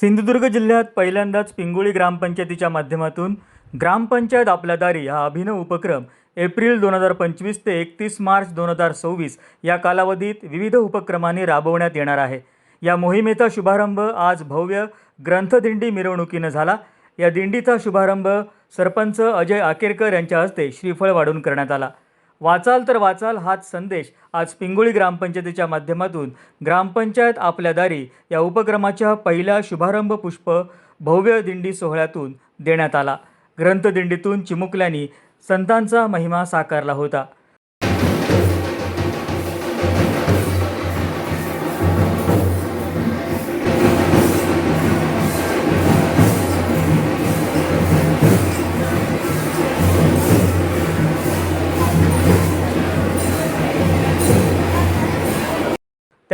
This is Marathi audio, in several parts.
सिंधुदुर्ग जिल्ह्यात पहिल्यांदाच पिंगुळी ग्रामपंचायतीच्या माध्यमातून ग्रामपंचायत आपल्या दारी हा अभिनव उपक्रम एप्रिल दोन हजार पंचवीस ते एकतीस मार्च दोन हजार सव्वीस या कालावधीत विविध उपक्रमांनी राबवण्यात येणार आहे. या मोहिमेचा शुभारंभ आज भव्य ग्रंथदिंडी मिरवणुकीनं झाला. या दिंडीचा शुभारंभ सरपंच अजय आकेरकर यांच्या हस्ते श्रीफळ वाढून करण्यात आला. वाचाल तर वाचाल हाच संदेश आज पिंगुळी ग्रामपंचायतीच्या माध्यमातून ग्रामपंचायत आपल्या दारी या उपक्रमाच्या पहिल्या शुभारंभ पुष्प भव्य दिंडी सोहळ्यातून देण्यात आला. ग्रंथदिंडीतून चिमुकल्यांनी संतांचा महिमा साकारला होता.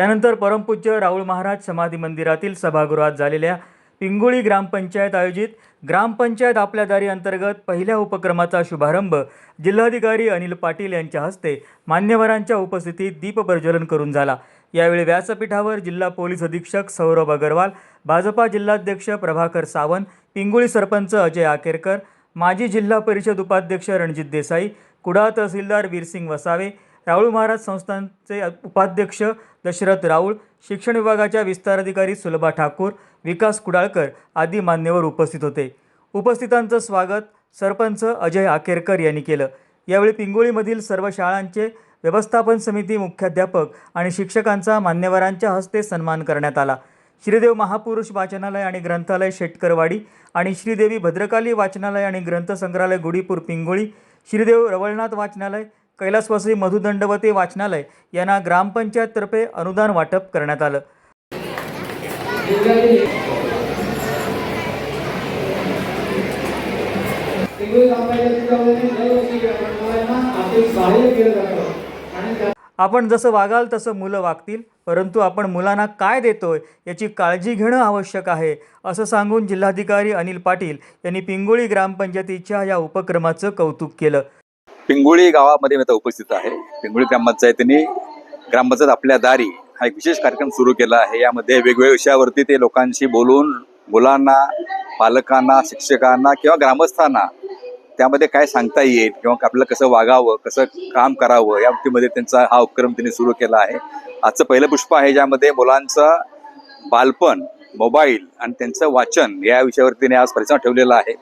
त्यानंतर परमपूज्य राहुल महाराज समाधी मंदिरातील सभागृहात झालेल्या पिंगुळी ग्रामपंचायत आयोजित ग्रामपंचायत आपल्या दारी अंतर्गत पहिल्या उपक्रमाचा शुभारंभ जिल्हाधिकारी अनिल पाटील यांच्या हस्ते मान्यवरांच्या उपस्थितीत दीपप्रज्वलन करून झाला. यावेळी व्यासपीठावर जिल्हा पोलीस अधीक्षक सौरभ अगरवाल भाजपा जिल्हाध्यक्ष प्रभाकर सावंत पिंगुळी सरपंच अजय आकेरकर माजी जिल्हा परिषद उपाध्यक्ष रणजित देसाई कुडाळ तहसीलदार वीरसिंग वसावे राऊळ महाराज संस्थानचे उपाध्यक्ष दशरथ राऊळ शिक्षण विभागाच्या विस्ताराधिकारी सुलभा ठाकूर विकास कुडाळकर आदी मान्यवर उपस्थित होते. उपस्थितांचं स्वागत सरपंच अजय आकेरकर यांनी केलं. यावेळी पिंगोळीमधील सर्व शाळांचे व्यवस्थापन समिती मुख्याध्यापक आणि शिक्षकांचा मान्यवरांच्या हस्ते सन्मान करण्यात आला. श्रीदेव महापुरुष वाचनालय आणि ग्रंथालय शेटकरवाडी आणि श्रीदेवी भद्रकाली वाचनालय आणि ग्रंथसंग्रहालय गुढीपूर पिंगोळी श्रीदेव रवळनाथ वाचनालय कैलासवासी मधुदंडवते वाचनालय यांना ग्रामपंचायततर्फे अनुदान वाटप करण्यात आलं. आपण जसं वागाल तसं मुलं वागतील परंतु आपण मुलांना काय देतोय याची काळजी घेणं आवश्यक आहे असं सांगून जिल्हाधिकारी अनिल पाटील यांनी पिंगोळी ग्रामपंचायतीच्या या उपक्रमाचं कौतुक केलं. पिंगुळी गावामध्ये मी आता उपस्थित आहे. पिंगुळी ग्रामपंचायतीने ग्रामपंचायत आपल्या दारी हा एक विशेष कार्यक्रम सुरू केला आहे. यामध्ये वेगवेगळ्या विषयावरती ते लोकांशी बोलून मुलांना पालकांना शिक्षकांना किंवा ग्रामस्थांना त्यामध्ये काय सांगता येईल किंवा आपल्याला कसं वागावं कसं काम करावं या बाबतीमध्ये त्यांचा हा उपक्रम त्यांनी सुरू केला आहे. आजचं पहिलं पुष्प आहे ज्यामध्ये मुलांचं बालपण मोबाईल आणि त्यांचं वाचन या विषयावरती त्यांनी आज परिसर ठेवलेला आहे.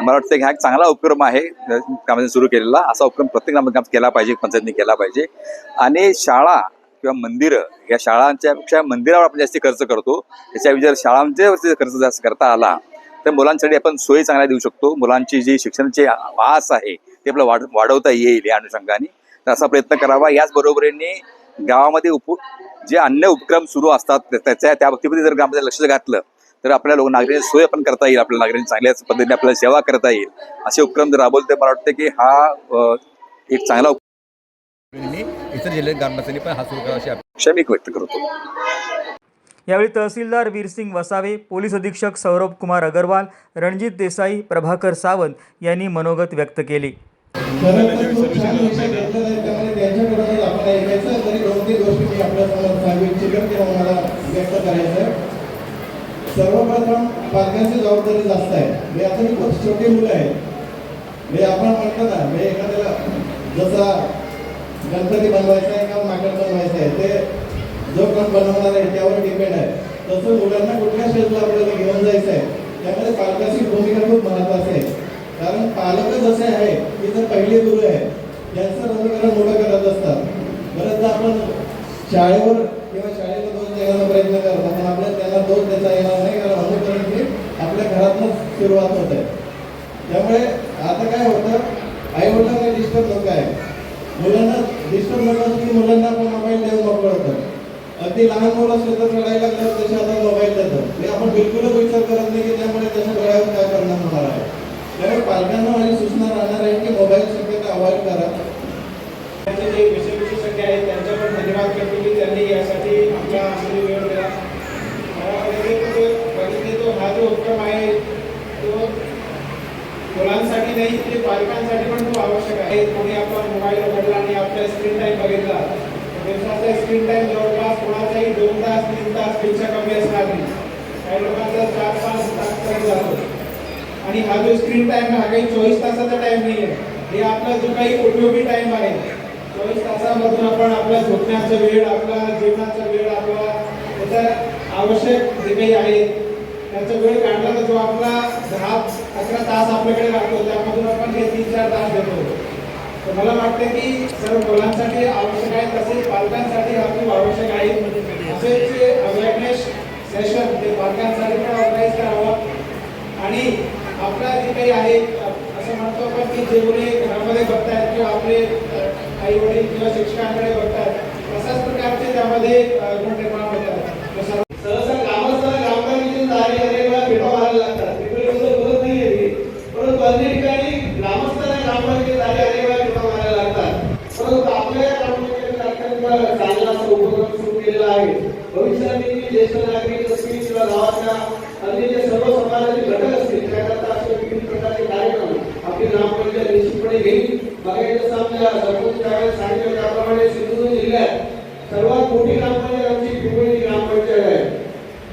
मला वाटतं की हा एक चांगला उपक्रम आहे. ग्रामपंचायत सुरू केलेला. असा उपक्रम प्रत्येक ग्रामपंचायत केला पाहिजे पंचायतने केला पाहिजे. आणि शाळा किंवा मंदिरं या शाळांच्या पेक्षा मंदिरावर आपण जास्ती खर्च करतो. त्याच्या जर शाळांच्या खर्च जास्त करता आला तर मुलांसाठी आपण सोयी चांगल्या देऊ शकतो. मुलांची जी शिक्षणाची वास आहे ते आपलं वाढ वाढवता येईल या अनुषंगाने. तर असा प्रयत्न करावा. याच बरोबरीने गावामध्ये उप जे अन्य उपक्रम सुरू असतात त्याच्या त्या बाबतीमध्ये जर ग्रामपंचायत लक्ष घातलं तर आपल्या लोक नागरिकांची सोय पण करता येईल आपल्या नागरिकांची चांगल्या पद्धतीने आपल्याला सेवा करता येईल. असे उपक्रम जर राबवले तर मला वाटतं की हा एक चांगला मी इतर जिल्ह्यात पण हा सुरू करा अशी अपेक्षा. मी व्यक्त करतो. यावेळी तहसीलदार वीरसिंग वसावे पोलीस अधीक्षक सौरभ कुमार अगरवाल रणजित देसाई प्रभाकर सावंत यांनी मनोगत व्यक्त केली. व्यक्त करायचं. आहे. सर्वप्रथम पालकांची जबाबदारी जास्त आहे. म्हणजे आता मी खूप छोटी मुलं आहेत. म्हणजे आपण म्हटलं ना म्हणजे एखाद्याला जसा गणपती बनवायचा आहे किंवा माकड बनवायचं आहे ते जो कोण बनवणार आहे त्यावर डिपेंड आहे. तसं मुलांना कुठल्या क्षेत्रात आपल्याला घेऊन जायचं आहे त्यामध्ये पालकाची भूमिका खूप महत्त्वाची आहे. कारण पालकच असे आहे की जर पहिले गुरु आहे त्यांचं अनुकरण मोठं करत असतात. बरेचदा आपण शाळेवर किंवा शाळेत प्रयत्न करतो पण आपल्या त्याला दोष देता येणार नाही कारण अनुकरण हे आपल्या घरातूनच सुरुवात होत आहे. त्यामुळे आता काय होतं आई वडिलांना डिस्टर्ब नको आहे. मुलांना डिस्टर्ब नको असं की मुलांना आपण मोबाईल देऊन मोकळं होतं. अगदी लहान मुलं असले तर रडायला लागलं तसे आता मोबाईल देतात. ते आपण बिलकुलच विचार करत नाही की त्यामुळे त्याच्या डोळ्यावर काय परिणाम होणार आहे. त्यामुळे पालकांना माझी सूचना राहणार आहे की मोबाईल शक्यता अवॉइड करा. त्याचे जे विषय विशेषज्ञ आहेत त्यांचा पण धन्यवाद करतो की त्यांनी यासाठी आमच्या आम्ही वेळ दिला. तो बघितले तो हा जो उपक्रम आहे तो मुलांसाठी नाही ते पालकांसाठी पण खूप आवश्यक आहे. कोणी आपण मोबाईल उघडला आणि आपला स्क्रीन टाईम बघितला दिवसाचा स्क्रीन टाईम जवळपास कोणाचाही दोन तास तीन तासपेक्षा कमी असणार नाही. काही लोकांचा चार पाच तासपर्यंत जातो. आणि हा जो स्क्रीन टाईम हा काही चोवीस तासाचा टाइम नाही आहे हे आपला जो काही उपयोगी टाइम आहे चोवीस तासामधून आपण आपला झोपण्याचा वेळ आपला जेवणाचा वेळ आपला त्याचा आवश्यक जे काही आहे त्याचा वेळ काढला तर जो आपला दहा अकरा तास आपल्याकडे लागतो त्यामधून आपण हे तीन चार तास घेतो तर मला वाटतं की सर्व मुलांसाठी आवश्यक आहे तसेच पालकांसाठी हा खूप आवश्यक आहे. तसेच अवेअरनेस सेशन ते पालकांसाठी पण ऑर्गनाईज करावं. आणि आपला जे काही आहे असं म्हणतो आपण की जे मुले घरामध्ये बघतायत किंवा आपले आई वडील किंवा शिक्षकांकडे बघतात तशाच प्रकारचे त्यामध्ये गुण निर्माण होतात. सर्व- सहसा मारायला लागतात. बोलत नाही आहे परंतु अन्य ठिकाणी ग्रामस्थांना ग्रामपंचायत दारी अनेक वेळा मारायला लागतात. परंतु आपल्या ग्रामपंचायत चांगला असा उपक्रम सुरू केलेला आहे. भविष्यातील जे ज्येष्ठ नागरिक असतील किंवा गावाच्या अन्य जे सर्व समाजाचे घटक असतील त्याकरता असे विविध प्रकारचे ग्रामपंचायत निश्चितपणे घेईल. बघायचं जसं आपल्या सरपंच त्यावेळेस सांगितलं त्याप्रमाणे सिंधुदुर्ग जिल्ह्यात सर्वात मोठी ग्रामपंचायत आमची पिंपळी ग्रामपंचायत आहे.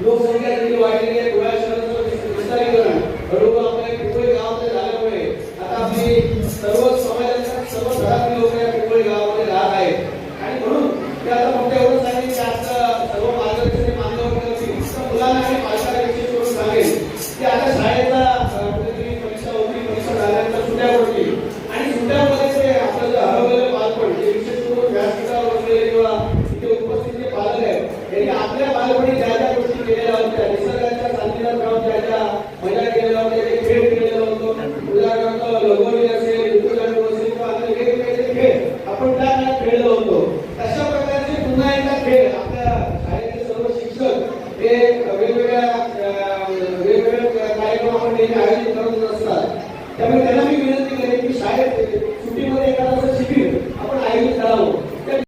लोकसंख्या देखील वाढलेली आहे धुळ्या शहराचं विस्तारीकरण बरोबर आपल्या पिंपळी गावामध्ये झाल्यामुळे आता आपली सर्व समाजाच्या सर्व घरातील लोक या पिंपळी गावामध्ये राहत आहेत आणि म्हणून ते आता फक्त एवढं सांगेल की आता सर्व मार्गदर्शन हे मान्यवर करतील फक्त मुलांना आणि पालकांना विशेष करून सांगेल की आता शाळेचा अ, कुठेतरी परीक्षा होती परीक्षा झाल्यानंतर सुट्ट्या पडतील आणि सुट्ट्यामध्ये ते आपलं जे हरवलेलं बालपण जे विशेष करून व्यासपीठावर बसलेले किंवा इथे उपस्थित जे पालक आहेत त्यांनी आपल्या बालपणी ज्या ज्या गोष्टी केलेल्या होत्या निसर्गाच्या सानिध्यात राहून ज्या ज्या मजा केलेल्या होत्या जे खेळ केलेलं होतं उदाहरणार्थ लगोरी असेल विठ्ठलगणू असेल किंवा अन्य वेगवेगळे जे खेळ आपण त्या काळात खेळलो होतो तशा प्रकारचे पुन्हा एकदा खेळ आपल्या शाळेचे सर्व शिक्षक हे वेगवेगळ्या अं, वेगवेगळ्या कार्यक्रम आपण नेहमी आयोजित करत असतात त्यामुळे त्यांना मी विनंती करेन की शाळेत सुट्टीमध्ये एखादं असं शिबिर आपण आयोजित करावं त्या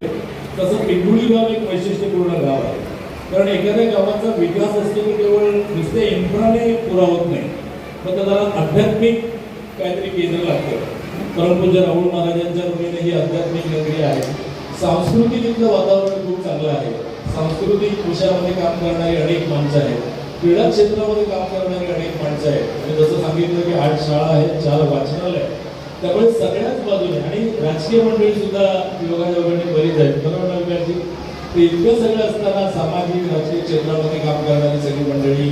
तसं गाव एक वैशिष्ट्यपूर्ण गाव आहे. कारण एखाद्या गावाचा विकास असतो तो केवळ नुसते इन्फ्राने पुरा होत नाही. तर त्याला आध्यात्मिक काहीतरी केंद्र लागतं. परमपूज्य राहुल महाराजांच्या रुपीने ही आध्यात्मिक नगरी आहे सांस्कृतिक इथलं वातावरण खूप चांगलं आहे. सांस्कृतिक विषयामध्ये काम करणारी अनेक माणसं आहेत. क्रीडा क्षेत्रामध्ये काम करणारी अनेक माणसं आहेत. आणि जसं सांगितलं की आठ शाळा आहेत चार वाचनालय आहेत. त्यामुळे सगळ्याच बाजूने आणि राजकीय मंडळी सुद्धा योगायोगाने बरीच आहेत. बरोबर ना ते इतकं सगळं असताना सामाजिक राजकीय क्षेत्रामध्ये काम करणारी सगळी मंडळी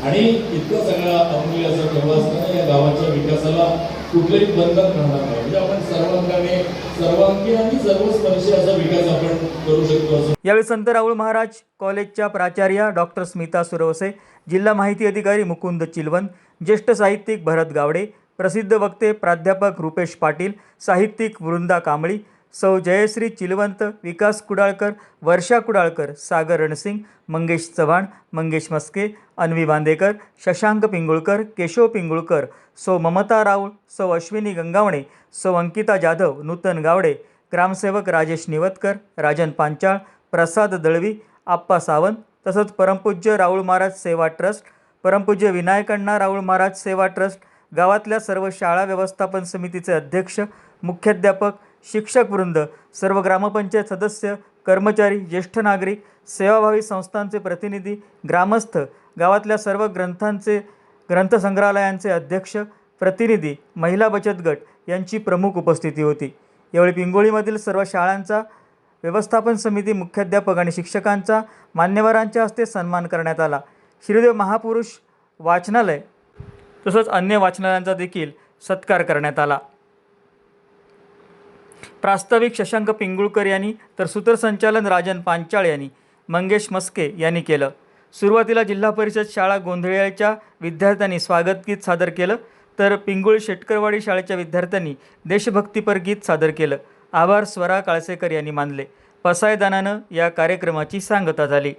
आणि इतकं सगळं अमूल्य असं ठेवलं असताना या गावाच्या विकासाला कुठलंही बंधन राहणार नाही. म्हणजे आपण सर्वांगाने सर्वांगी आणि सर्वस्पर्शी असा विकास आपण करू शकतो असं. यावेळी संत राहुल महाराज कॉलेजच्या प्राचार्या डॉक्टर स्मिता सुरवसे जिल्हा माहिती अधिकारी मुकुंद चिलवन ज्येष्ठ साहित्यिक भरत गावडे प्रसिद्ध वक्ते प्राध्यापक रुपेश पाटील साहित्यिक वृंदा कांबळी सौ जयश्री चिलवंत विकास कुडाळकर वर्षा कुडाळकर सागर रणसिंग मंगेश चव्हाण मंगेश मस्के अन्वी बांदेकर शशांक पिंगुळकर केशव पिंगुळकर सौ ममता राऊळ सौ अश्विनी गंगावणे सौ अंकिता जाधव नूतन गावडे ग्रामसेवक राजेश निवतकर राजन पांचाळ प्रसाद दळवी आप्पा सावंत तसंच परमपूज्य राऊळ महाराज सेवा ट्रस्ट परमपूज्य विनायकण्णा राऊळ महाराज सेवा ट्रस्ट गावातल्या सर्व शाळा व्यवस्थापन समितीचे अध्यक्ष मुख्याध्यापक शिक्षक वृंद सर्व ग्रामपंचायत सदस्य कर्मचारी ज्येष्ठ नागरिक सेवाभावी संस्थांचे प्रतिनिधी ग्रामस्थ गावातल्या सर्व ग्रंथांचे ग्रंथसंग्रहालयांचे अध्यक्ष प्रतिनिधी महिला बचत गट यांची प्रमुख उपस्थिती होती. यावेळी पिंगोळीमधील सर्व शाळांचा व्यवस्थापन समिती मुख्याध्यापक आणि शिक्षकांचा मान्यवरांच्या हस्ते सन्मान करण्यात आला. श्रीदेव महापुरुष वाचनालय तसंच अन्य वाचनालयांचा देखील सत्कार करण्यात आला. प्रास्ताविक शशांक पिंगुळकर यांनी तर सूत्रसंचालन राजन पांचाळ यांनी मंगेश मस्के यांनी केलं. सुरुवातीला जिल्हा परिषद शाळा गोंधळ्याच्या विद्यार्थ्यांनी स्वागत गीत सादर केलं तर पिंगुळ शेटकरवाडी शाळेच्या विद्यार्थ्यांनी देशभक्तीपर गीत सादर केलं. आभार स्वरा काळसेकर यांनी मानले. पसायदानानं या कार्यक्रमाची सांगता झाली.